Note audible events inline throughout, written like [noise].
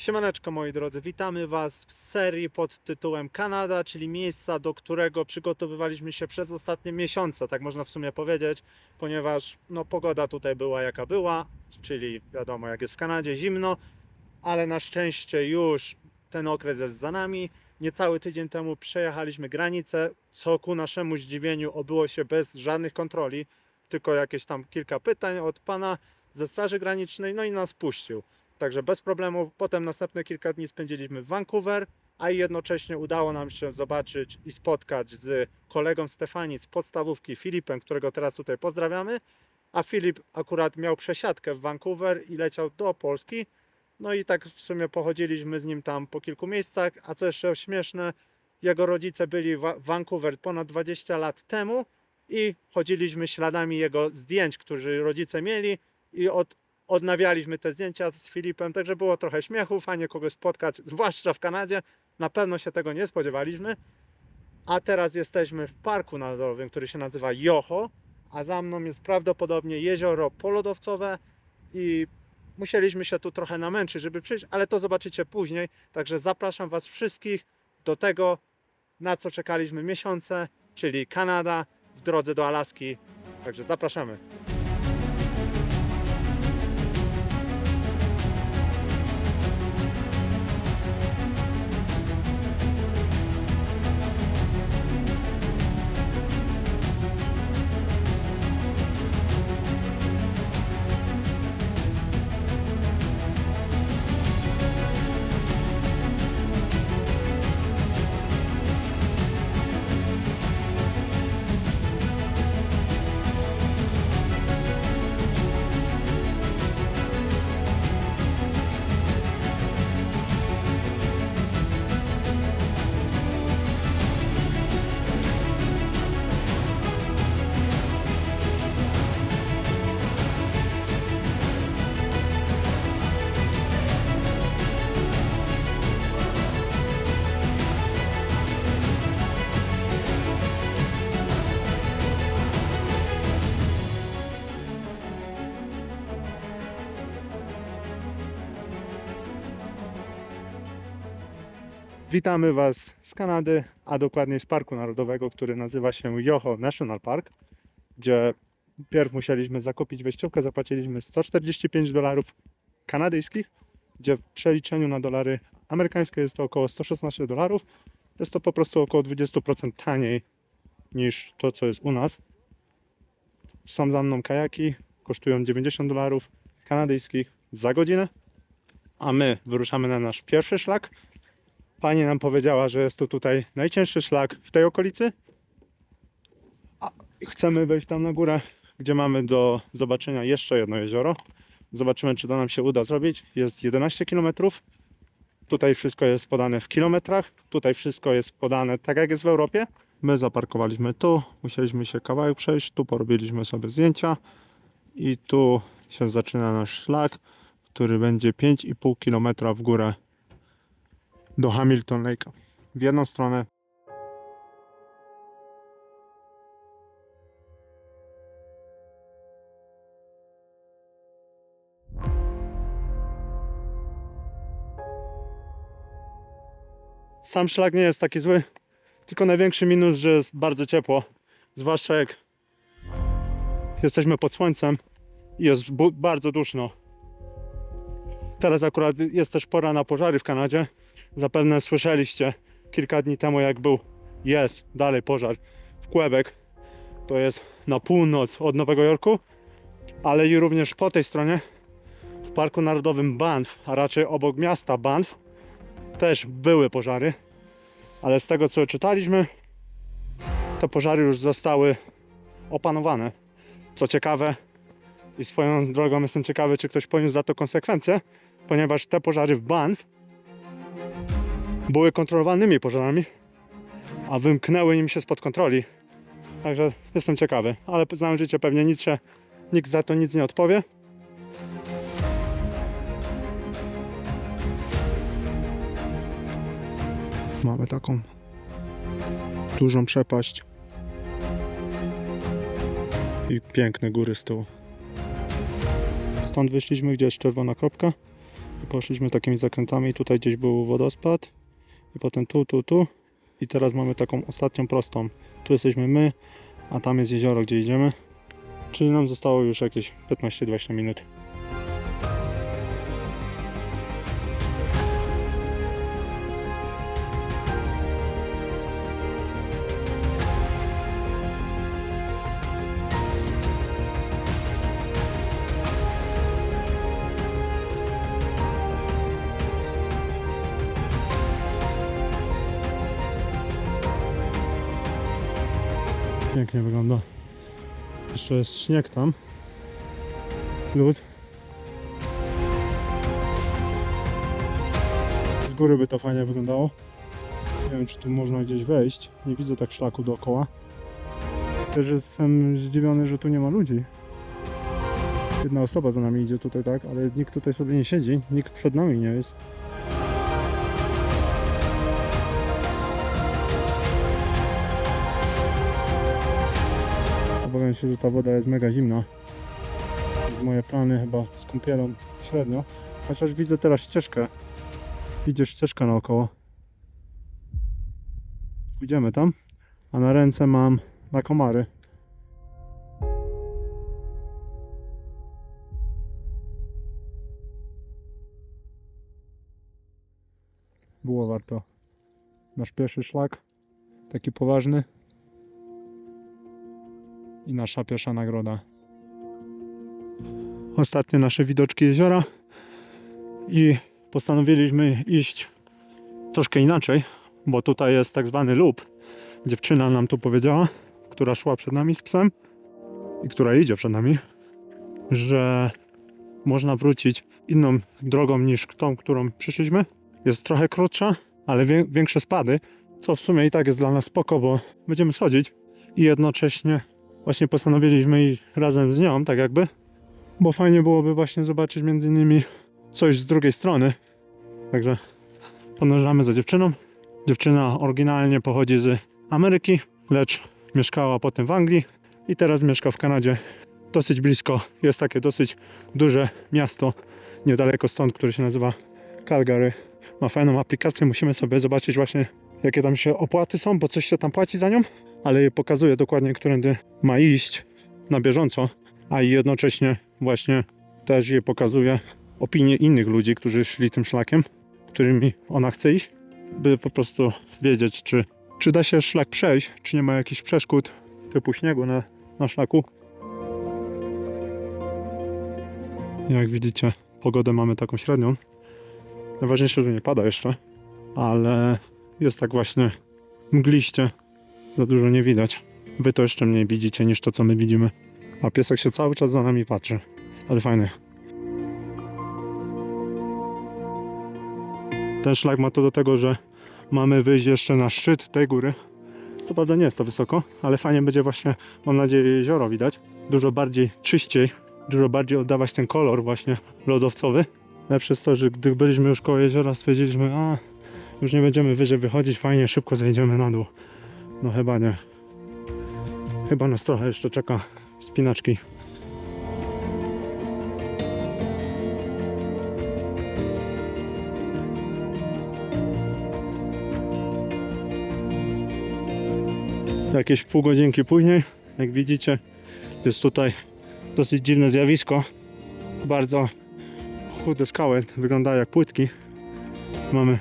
Siemaneczko moi drodzy, witamy Was w serii pod tytułem Kanada, czyli miejsca, do którego przygotowywaliśmy się przez ostatnie miesiące, tak można w sumie powiedzieć, ponieważ no, pogoda tutaj była jaka była, czyli wiadomo jak jest w Kanadzie, zimno, ale na szczęście już ten okres jest za nami. Niecały tydzień temu przejechaliśmy granicę, co ku naszemu zdziwieniu obyło się bez żadnych kontroli, tylko jakieś tam kilka pytań od pana ze Straży Granicznej, no i nas puścił. Także bez problemu. Potem następne kilka dni spędziliśmy w Vancouver, a jednocześnie udało nam się zobaczyć i spotkać z kolegą Stefanii z podstawówki Filipem, którego teraz tutaj pozdrawiamy. A Filip akurat miał przesiadkę w Vancouver i leciał do Polski. No i tak w sumie pochodziliśmy z nim tam po kilku miejscach. A co jeszcze śmieszne, jego rodzice byli w Vancouver ponad 20 lat temu i chodziliśmy śladami jego zdjęć, które rodzice mieli i od, odnawialiśmy te zdjęcia z Filipem, także było trochę śmiechu, fajnie kogoś spotkać, zwłaszcza w Kanadzie. Na pewno się tego nie spodziewaliśmy. A teraz jesteśmy w parku narodowym, który się nazywa Joho, a za mną jest prawdopodobnie jezioro polodowcowe i musieliśmy się tu trochę namęczyć, żeby przyjść, ale to zobaczycie później. Także zapraszam Was wszystkich do tego, na co czekaliśmy miesiące, czyli Kanada w drodze do Alaski. Także zapraszamy. Witamy Was z Kanady, a dokładniej z Parku Narodowego, który nazywa się Yoho National Park, gdzie pierw musieliśmy zakupić wejściówkę, zapłaciliśmy 145 dolarów kanadyjskich, gdzie w przeliczeniu na dolary amerykańskie jest to około 116 dolarów. Jest to po prostu około 20% taniej niż to, co jest u nas. Są za mną kajaki, kosztują 90 dolarów kanadyjskich za godzinę, a my wyruszamy na nasz pierwszy szlak, Pani nam powiedziała, że jest to tutaj najcięższy szlak w tej okolicy. A chcemy wejść tam na górę, gdzie mamy do zobaczenia jeszcze jedno jezioro. Zobaczymy, czy to nam się uda zrobić. Jest 11 km. Tutaj wszystko jest podane w kilometrach. Tutaj wszystko jest podane tak, jak jest w Europie. My zaparkowaliśmy tu, musieliśmy się kawałek przejść. Tu porobiliśmy sobie zdjęcia. I tu się zaczyna nasz szlak, który będzie 5,5 km w górę do Hamilton Lake'a. W jedną stronę. Sam szlak nie jest taki zły, tylko największy minus, że jest bardzo ciepło. Zwłaszcza jak jesteśmy pod słońcem i jest bardzo duszno. Teraz akurat jest też pora na pożary w Kanadzie. Zapewne słyszeliście kilka dni temu, jak był, jest dalej pożar w Quebec. To jest na północ od Nowego Jorku, ale i również po tej stronie w Parku Narodowym Banff, a raczej obok miasta Banff, też były pożary. Ale z tego co czytaliśmy, te pożary już zostały opanowane. Co ciekawe, i swoją drogą jestem ciekawy, czy ktoś poniósł za to konsekwencje, ponieważ te pożary w Banff były kontrolowanymi pożarami, a wymknęły im się spod kontroli. Także jestem ciekawy, ale znam życie pewnie nic się, nikt za to nic nie odpowie. Mamy taką dużą przepaść i piękne góry z tyłu. Stąd wyszliśmy, gdzie jest czerwona kropka. Poszliśmy takimi zakrętami, tutaj gdzieś był wodospad i potem tu, tu, tu i teraz mamy taką ostatnią prostą. Tu jesteśmy my, a tam jest jezioro, gdzie idziemy. Czyli nam zostało już jakieś 15-20 minut. Jeszcze jest śnieg tam. Lód. Z góry by to fajnie wyglądało. Nie wiem, czy tu można gdzieś wejść. Nie widzę tak szlaku dookoła. Też jestem zdziwiony, że tu nie ma ludzi. Jedna osoba za nami idzie tutaj, tak? Ale nikt tutaj sobie nie siedzi. Nikt przed nami nie jest. Się, że ta woda jest mega zimna. Moje plany chyba z kąpielą średnio. Chociaż widzę teraz ścieżkę. Idzie ścieżka naokoło. Pójdziemy tam. A na ręce mam na komary. Było warto. Nasz pierwszy szlak. Taki poważny i nasza pierwsza nagroda. Ostatnie nasze widoczki jeziora i postanowiliśmy iść troszkę inaczej, bo tutaj jest tak zwany lub. Dziewczyna nam tu powiedziała, która szła przed nami z psem i która idzie przed nami, że można wrócić inną drogą niż tą, którą przyszliśmy. Jest trochę krótsza, ale większe spady, co w sumie i tak jest dla nas spoko, bo będziemy schodzić i jednocześnie właśnie postanowiliśmy iść razem z nią, tak jakby, bo fajnie byłoby właśnie zobaczyć między innymi coś z drugiej strony. Także podążamy za dziewczyną. Dziewczyna oryginalnie pochodzi z Ameryki, lecz mieszkała potem w Anglii i teraz mieszka w Kanadzie. Dosyć blisko, jest takie dosyć duże miasto niedaleko stąd, które się nazywa Calgary. Ma fajną aplikację, musimy sobie zobaczyć właśnie jakie tam się opłaty są, bo coś się tam płaci za nią ale je pokazuje dokładnie, którędy ma iść na bieżąco, a jednocześnie właśnie też je pokazuje opinie innych ludzi, którzy szli tym szlakiem, którymi ona chce iść, by po prostu wiedzieć, czy, czy da się szlak przejść, czy nie ma jakichś przeszkód typu śniegu na, na szlaku. Jak widzicie, pogodę mamy taką średnią. Najważniejsze, że nie pada jeszcze, ale jest tak właśnie mgliście, za dużo nie widać. Wy to jeszcze mniej widzicie niż to, co my widzimy. A piesek się cały czas za nami patrzy. Ale fajny. Ten szlak ma to do tego, że mamy wyjść jeszcze na szczyt tej góry. Co prawda nie jest to wysoko, ale fajnie będzie właśnie, mam nadzieję, jezioro widać. Dużo bardziej czyściej, dużo bardziej oddawać ten kolor właśnie lodowcowy. Lepsze jest to, że gdy byliśmy już koło jeziora, stwierdziliśmy, a już nie będziemy wyżej wychodzić, fajnie, szybko zejdziemy na dół. No chyba nie. Chyba nas trochę jeszcze czeka spinaczki. Jakieś pół godzinki później, jak widzicie, jest tutaj dosyć dziwne zjawisko. Bardzo chude skały, wyglądają jak płytki. Mamy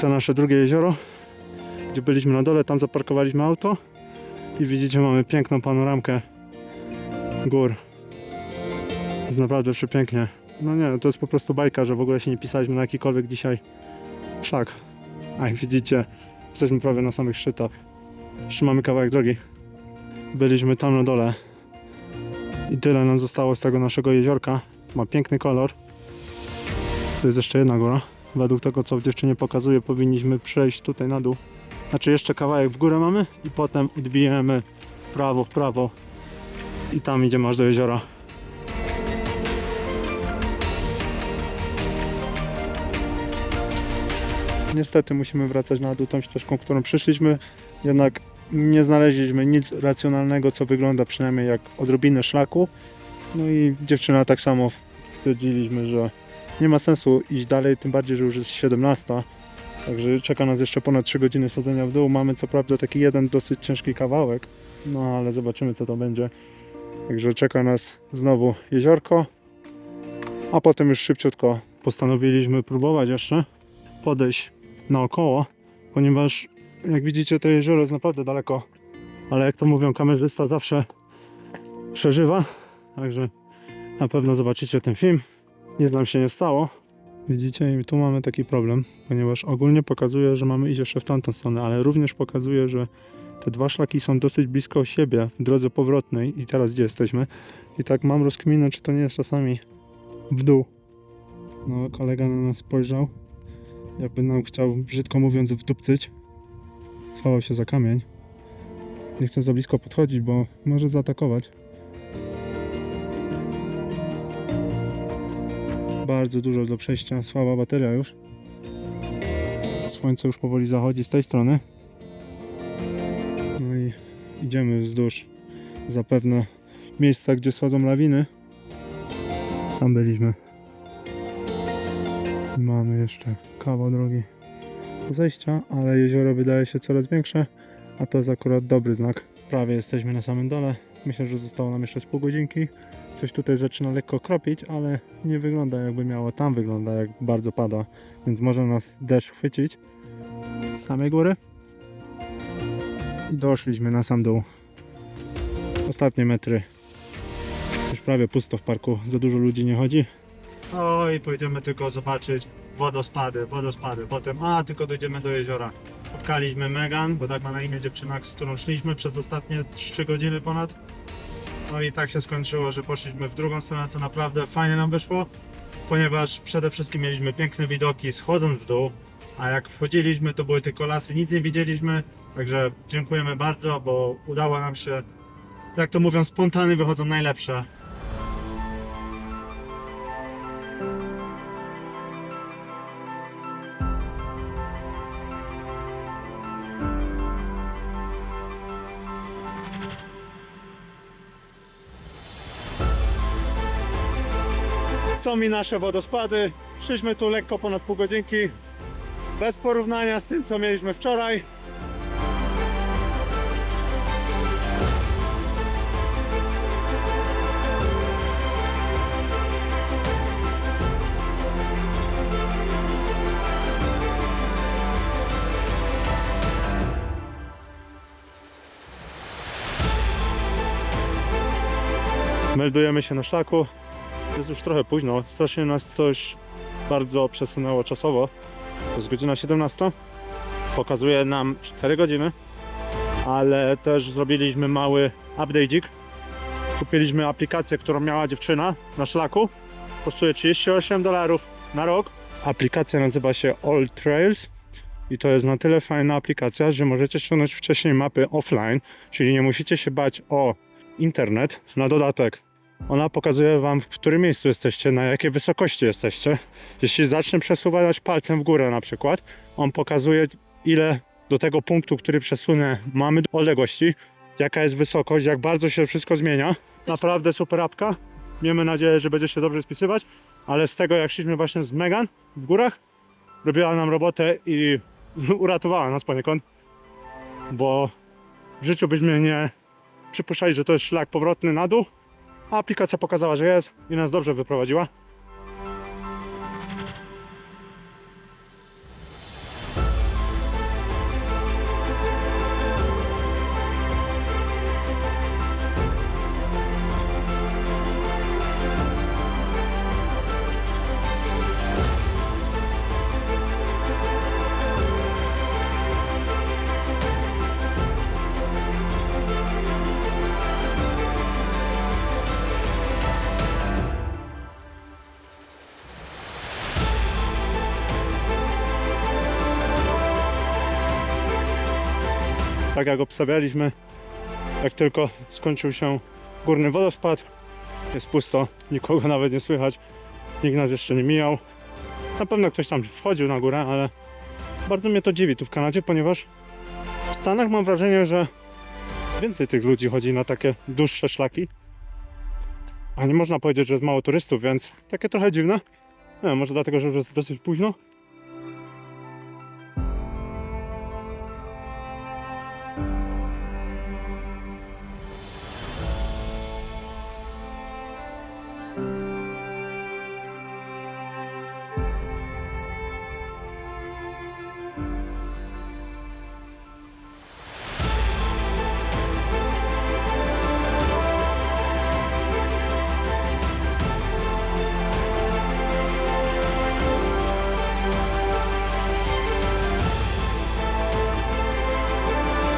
to nasze drugie jezioro gdzie byliśmy na dole, tam zaparkowaliśmy auto i widzicie, mamy piękną panoramkę gór. Jest naprawdę przepięknie. No nie, to jest po prostu bajka, że w ogóle się nie pisaliśmy na jakikolwiek dzisiaj szlak. A jak widzicie, jesteśmy prawie na samych szczytach. Jeszcze mamy kawałek drogi. Byliśmy tam na dole i tyle nam zostało z tego naszego jeziorka. Ma piękny kolor. To jest jeszcze jedna góra. Według tego, co dziewczynie pokazuje, powinniśmy przejść tutaj na dół. Znaczy jeszcze kawałek w górę mamy i potem odbijemy w prawo, w prawo i tam idziemy aż do jeziora. Niestety musimy wracać na dół tą ścieżką, którą przyszliśmy, jednak nie znaleźliśmy nic racjonalnego, co wygląda przynajmniej jak odrobinę szlaku. No i dziewczyna tak samo stwierdziliśmy, że nie ma sensu iść dalej, tym bardziej, że już jest 17. Także czeka nas jeszcze ponad 3 godziny schodzenia w dół. Mamy co prawda taki jeden dosyć ciężki kawałek, no ale zobaczymy co to będzie. Także czeka nas znowu jeziorko, a potem już szybciutko postanowiliśmy próbować jeszcze podejść naokoło, ponieważ jak widzicie to jezioro jest naprawdę daleko, ale jak to mówią kamerzysta zawsze przeżywa, także na pewno zobaczycie ten film. Nic nam się nie stało. Widzicie, i tu mamy taki problem, ponieważ ogólnie pokazuje, że mamy iść jeszcze w tamtą stronę, ale również pokazuje, że te dwa szlaki są dosyć blisko siebie w drodze powrotnej i teraz gdzie jesteśmy. I tak mam rozkminę, czy to nie jest czasami w dół. No, kolega na nas spojrzał, jakby nam chciał, brzydko mówiąc, wdupcyć. Schował się za kamień. Nie chcę za blisko podchodzić, bo może zaatakować. Bardzo dużo do przejścia, słaba bateria już. Słońce już powoli zachodzi z tej strony. No i idziemy wzdłuż zapewne miejsca, gdzie schodzą lawiny. Tam byliśmy. I mamy jeszcze kawał drogi do zejścia, ale jezioro wydaje się coraz większe, a to jest akurat dobry znak. Prawie jesteśmy na samym dole. Myślę, że zostało nam jeszcze z pół godzinki. Coś tutaj zaczyna lekko kropić, ale nie wygląda jakby miało. Tam wygląda jak bardzo pada, więc może nas deszcz chwycić. Z samej góry. I doszliśmy na sam dół. Ostatnie metry. Już prawie pusto w parku, za dużo ludzi nie chodzi. Oj, pojedziemy tylko zobaczyć wodospady, wodospady. Potem, a, tylko dojdziemy do jeziora. Spotkaliśmy Megan, bo tak ma na imię dziewczyna, z którą szliśmy przez ostatnie 3 godziny ponad. No i tak się skończyło, że poszliśmy w drugą stronę, co naprawdę fajnie nam wyszło, ponieważ przede wszystkim mieliśmy piękne widoki schodząc w dół, a jak wchodziliśmy, to były tylko lasy, nic nie widzieliśmy, także dziękujemy bardzo, bo udało nam się, jak to mówią, spontany wychodzą najlepsze. Są mi nasze wodospady. Szliśmy tu lekko ponad pół godzinki. Bez porównania z tym, co mieliśmy wczoraj. Meldujemy się na szlaku. Jest już trochę późno. Strasznie nas coś bardzo przesunęło czasowo. To jest godzina 17. Pokazuje nam 4 godziny, ale też zrobiliśmy mały update'ik. Kupiliśmy aplikację, którą miała dziewczyna na szlaku. Kosztuje 38 dolarów na rok. Aplikacja nazywa się All Trails i to jest na tyle fajna aplikacja, że możecie ściągnąć wcześniej mapy offline, czyli nie musicie się bać o internet. Na dodatek ona pokazuje wam, w którym miejscu jesteście, na jakiej wysokości jesteście. Jeśli zacznę przesuwać palcem w górę na przykład, on pokazuje ile do tego punktu, który przesunę, mamy odległości, jaka jest wysokość, jak bardzo się wszystko zmienia. Naprawdę super apka. Miejmy nadzieję, że będzie się dobrze spisywać, ale z tego jak szliśmy właśnie z Megan w górach, robiła nam robotę i [laughs] uratowała nas poniekąd, bo w życiu byśmy nie przypuszczali, że to jest szlak powrotny na dół, a aplikacja pokazała, że jest i nas dobrze wyprowadziła. Tak jak obstawialiśmy, jak tylko skończył się górny wodospad, jest pusto, nikogo nawet nie słychać, nikt nas jeszcze nie mijał. Na pewno ktoś tam wchodził na górę, ale bardzo mnie to dziwi tu w Kanadzie, ponieważ w Stanach mam wrażenie, że więcej tych ludzi chodzi na takie dłuższe szlaki. A nie można powiedzieć, że jest mało turystów, więc takie trochę dziwne. Nie wiem, może dlatego, że już jest dosyć późno.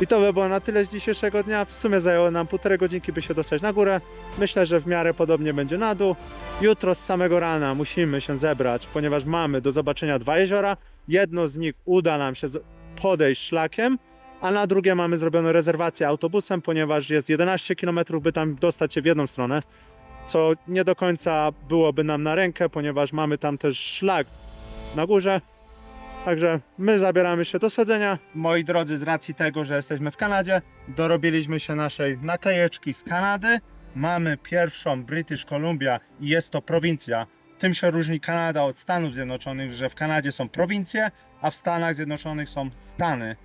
I to by było na tyle z dzisiejszego dnia. W sumie zajęło nam półtorej godzinki, by się dostać na górę. Myślę, że w miarę podobnie będzie na dół. Jutro z samego rana musimy się zebrać, ponieważ mamy do zobaczenia dwa jeziora. Jedno z nich uda nam się podejść szlakiem, a na drugie mamy zrobioną rezerwację autobusem, ponieważ jest 11 km, by tam dostać się w jedną stronę, co nie do końca byłoby nam na rękę, ponieważ mamy tam też szlak na górze. Także my zabieramy się do schodzenia. Moi drodzy, z racji tego, że jesteśmy w Kanadzie, dorobiliśmy się naszej naklejeczki z Kanady. Mamy pierwszą British Columbia i jest to prowincja. Tym się różni Kanada od Stanów Zjednoczonych, że w Kanadzie są prowincje, a w Stanach Zjednoczonych są stany.